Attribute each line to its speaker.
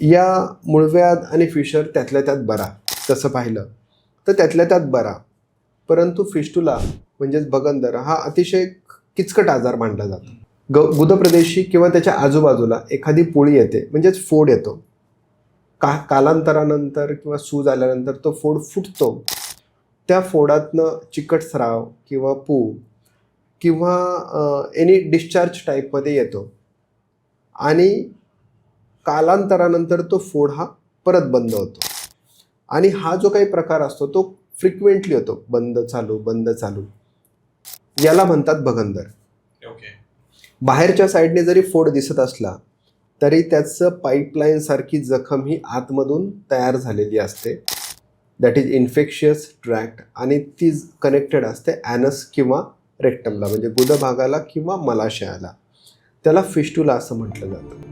Speaker 1: या मुळव्याध आणि फिशर त्यातल्या त्यात बरा तसं पाहिलं तर त्यातल्या त्यात बरा. परंतु फिस्टुला म्हणजेच बगंदर हा अतिशय किचकट आजार मानला जातो. ग गुदप्रदेशी किंवा त्याच्या आजूबाजूला एखादी पोळी येते म्हणजेच फोड येतो. का कालांतरानंतर किंवा सूज आल्यानंतर तो फोड फुटतो. त्या फोडातनं चिकट स्राव किंवा पू किंवा एनी डिस्चार्ज टाईपमध्ये येतो. आणि कालांतरानंतर तो फोड हा परत बंद होतो. आणि हा जो काही प्रकार असतो तो फ्रिक्वेंटली होतो. बंद चालू बंद चालू. याला म्हणतात भगंदर.
Speaker 2: ओके.
Speaker 1: बाहेरच्या साईडने जरी फोड दिसत असला तरी त्याचं पाईपलाईन सारखी जखम ही आतमधून तयार झालेली असते. दॅट इज इन्फेक्शियस ट्रॅक्ट आणि ती कनेक्टेड असते ॲनस किंवा रेक्टमला म्हणजे गुदभागाला किंवा मलाशयाला. त्याला फिस्टुला असं म्हटलं जातं.